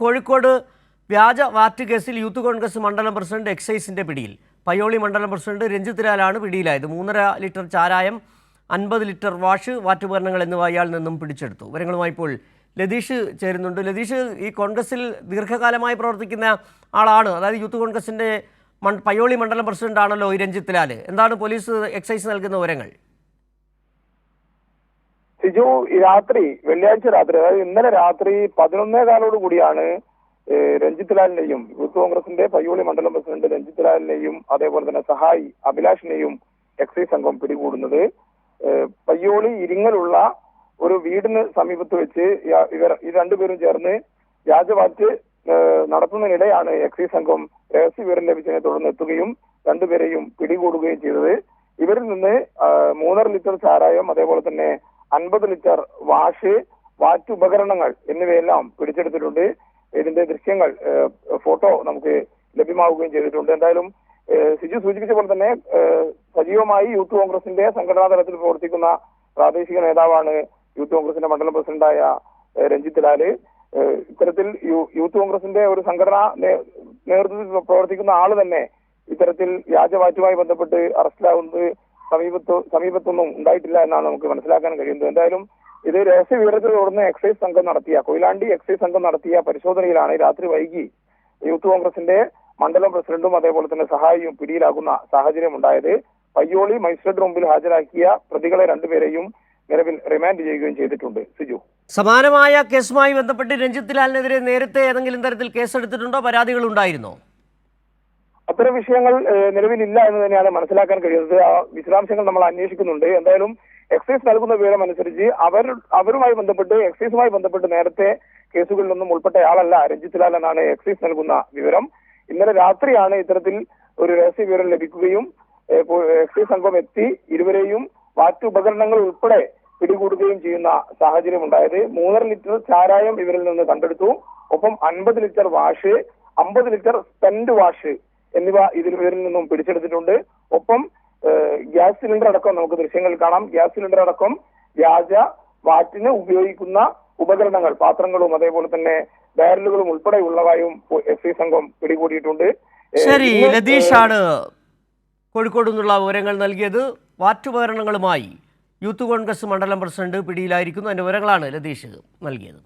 കോഴിക്കോട് വ്യാജ വാറ്റ് കേസിൽ യൂത്ത് കോൺഗ്രസ് മണ്ഡലം പ്രസിഡന്റ് എക്സൈസിന്റെ പിടിയിൽ. പയ്യോളി മണ്ഡലം പ്രസിഡന്റ് രഞ്ജിത്ത് ലാലാണ് പിടിയിലായത്. മൂന്നര ലിറ്റർ ചാരായം അൻപത് ലിറ്റർ വാഷ് വാറ്റുപകരണങ്ങൾ എന്നിവ അയാൾ നിന്നും പിടിച്ചെടുത്തു. വിവരങ്ങളുമായി ഇപ്പോൾ ലതീഷ് ചേരുന്നുണ്ട്. ലതീഷ് ഈ കോൺഗ്രസിൽ ദീർഘകാലമായി പ്രവർത്തിക്കുന്ന ആളാണ്. അതായത് യൂത്ത് കോൺഗ്രസിന്റെ പയ്യോളി മണ്ഡലം പ്രസിഡന്റ് ആണല്ലോ ഈ രഞ്ജിത്ത് ലാൽ എന്താണ് പോലീസ് എക്സൈസ് നൽകുന്ന വിവരങ്ങൾ? സിജു രാത്രി വെള്ളിയാഴ്ച രാത്രി അതായത് ഇന്നലെ രാത്രി പതിനൊന്നേ കാലോട് കൂടിയാണ് രഞ്ജിത്ത് ലാലിനെയും യൂത്ത് കോൺഗ്രസിന്റെ പയ്യോളി മണ്ഡലം പ്രസിഡന്റ് രഞ്ജിത്ത് ലാലിനെയും അതേപോലെ തന്നെ സഹായി അഭിലാഷിനെയും എക്സൈസ് സംഘം പിടികൂടുന്നത്. പയ്യോളി ഇരിങ്ങലുള്ള ഒരു വീടിന് സമീപത്ത് വെച്ച് ഇവർ ഈ രണ്ടുപേരും ചേർന്ന് വ്യാജവാറ്റ് നടത്തുന്നതിനിടെയാണ് എക്സൈസ് സംഘം രഹസ്യ വിവരം ലഭിച്ചതിനെ തുടർന്ന് എത്തുകയും രണ്ടുപേരെയും പിടികൂടുകയും ചെയ്തത്. ഇവരിൽ നിന്ന് മൂന്നര ലിറ്റർ ചാരായം അതേപോലെ തന്നെ അൻപത് ലിറ്റർ വാഷ് വാറ്റ് ഉപകരണങ്ങൾ എന്നിവയെല്ലാം പിടിച്ചെടുത്തിട്ടുണ്ട്. ഇതിന്റെ ദൃശ്യങ്ങൾ ഫോട്ടോ നമുക്ക് ലഭ്യമാവുകയും ചെയ്തിട്ടുണ്ട്. എന്തായാലും സിജു സൂചിപ്പിച്ച പോലെ തന്നെ സജീവമായി യൂത്ത് കോൺഗ്രസിന്റെ സംഘടനാ തലത്തിൽ പ്രവർത്തിക്കുന്ന പ്രാദേശിക നേതാവാണ് യൂത്ത് കോൺഗ്രസിന്റെ മണ്ഡലം പ്രസിഡന്റായ രഞ്ജിത്ത് ലാൽ. ഇത്തരത്തിൽ യൂത്ത് കോൺഗ്രസിന്റെ ഒരു സംഘടനാ നേതൃത്വത്തിൽ പ്രവർത്തിക്കുന്ന ആൾ തന്നെ ഇത്തരത്തിൽ വ്യാജവാറ്റുമായി ബന്ധപ്പെട്ട് അറസ്റ്റിലാവുന്നത് സമീപത്ത് സമീപത്തൊന്നും ഉണ്ടായിട്ടില്ല എന്നാണ് നമുക്ക് മനസ്സിലാക്കാൻ കഴിയുന്നത്. എന്തായാലും ഇത് രഹസ്യ വിവരത്തെ തുടർന്ന് എക്സൈസ് സംഘം നടത്തിയ കൊയിലാണ്ടി എക്സൈസ് സംഘം നടത്തിയ പരിശോധനയിലാണ് രാത്രി വൈകി യൂത്ത് കോൺഗ്രസിന്റെ മണ്ഡലം പ്രസിഡന്റും അതേപോലെ തന്നെ സഹായിയും പിടിയിലാകുന്ന സാഹചര്യം ഉണ്ടായത്. പയ്യോളി മജിസ്ട്രേറ്റ് മുമ്പിൽ ഹാജരാക്കിയ പ്രതികളെ രണ്ടുപേരെയും നിലവിൽ റിമാൻഡ് ചെയ്യുകയും ചെയ്തിട്ടുണ്ട്. സിജു. സമാനമായ കേസുമായി ബന്ധപ്പെട്ട് രഞ്ജിത്ത് ലാലിനെതിരെ നേരത്തെ ഏതെങ്കിലും തരത്തിൽ കേസെടുത്തിട്ടുണ്ടോ? പരാതികൾ ഉണ്ടായിരുന്നോ? അത്തരം വിഷയങ്ങൾ നിലവിലില്ല എന്ന് തന്നെയാണ് മനസ്സിലാക്കാൻ കഴിയുന്നത്. ആ വിശദാംശങ്ങൾ നമ്മൾ അന്വേഷിക്കുന്നുണ്ട്. എന്തായാലും എക്സൈസ് നൽകുന്ന വിവരം അനുസരിച്ച് അവർ അവരുമായി ബന്ധപ്പെട്ട് എക്സൈസുമായി ബന്ധപ്പെട്ട് നേരത്തെ കേസുകളിലൊന്നും ഉൾപ്പെട്ടയാളല്ല രഞ്ജിത്ത് ലാൽ എന്നാണ് എക്സൈസ് നൽകുന്ന വിവരം. ഇന്നലെ രാത്രിയാണ് ഇത്തരത്തിൽ ഒരു രഹസ്യ വിവരം ലഭിക്കുകയും എക്സൈസ് സംഘം എത്തി ഇരുവരെയും വാറ്റ് ഉപകരണങ്ങൾ ഉൾപ്പെടെ പിടികൂടുകയും ചെയ്യുന്ന സാഹചര്യം ഉണ്ടായത്. മൂന്നര ലിറ്റർ ചാരായം ഇവരിൽ നിന്ന് കണ്ടെടുത്തു. ഒപ്പം അൻപത് ലിറ്റർ വാഷ് അമ്പത് ലിറ്റർ സ്പെൻഡ് വാഷ് എന്നിവ ഇതിൽ ഇവരിൽ നിന്നും പിടിച്ചെടുത്തിട്ടുണ്ട്. ഒപ്പം ഗ്യാസ് സിലിണ്ടർ അടക്കം നമുക്ക് ദൃശ്യങ്ങളിൽ കാണാം. ഗ്യാസ് സിലിണ്ടർ അടക്കം വ്യാജ വാറ്റിന് ഉപയോഗിക്കുന്ന ഉപകരണങ്ങൾ പാത്രങ്ങളും അതേപോലെ തന്നെ ബാരലുകളും ഉൾപ്പെടെയുള്ളവയും എസ് ഐ സംഘം പിടികൂടിയിട്ടുണ്ട്. ശരി ലതീഷാണ് കോഴിക്കോട് നിന്നുള്ള വിവരങ്ങൾ നൽകിയത്. വാറ്റുപകരണങ്ങളുമായി യൂത്ത് കോൺഗ്രസ് മണ്ഡലം പ്രസിഡന്റ് പിടിയിലായിരിക്കുന്നു. അതിന്റെ വിവരങ്ങളാണ് ലതീഷ് നൽകിയത്.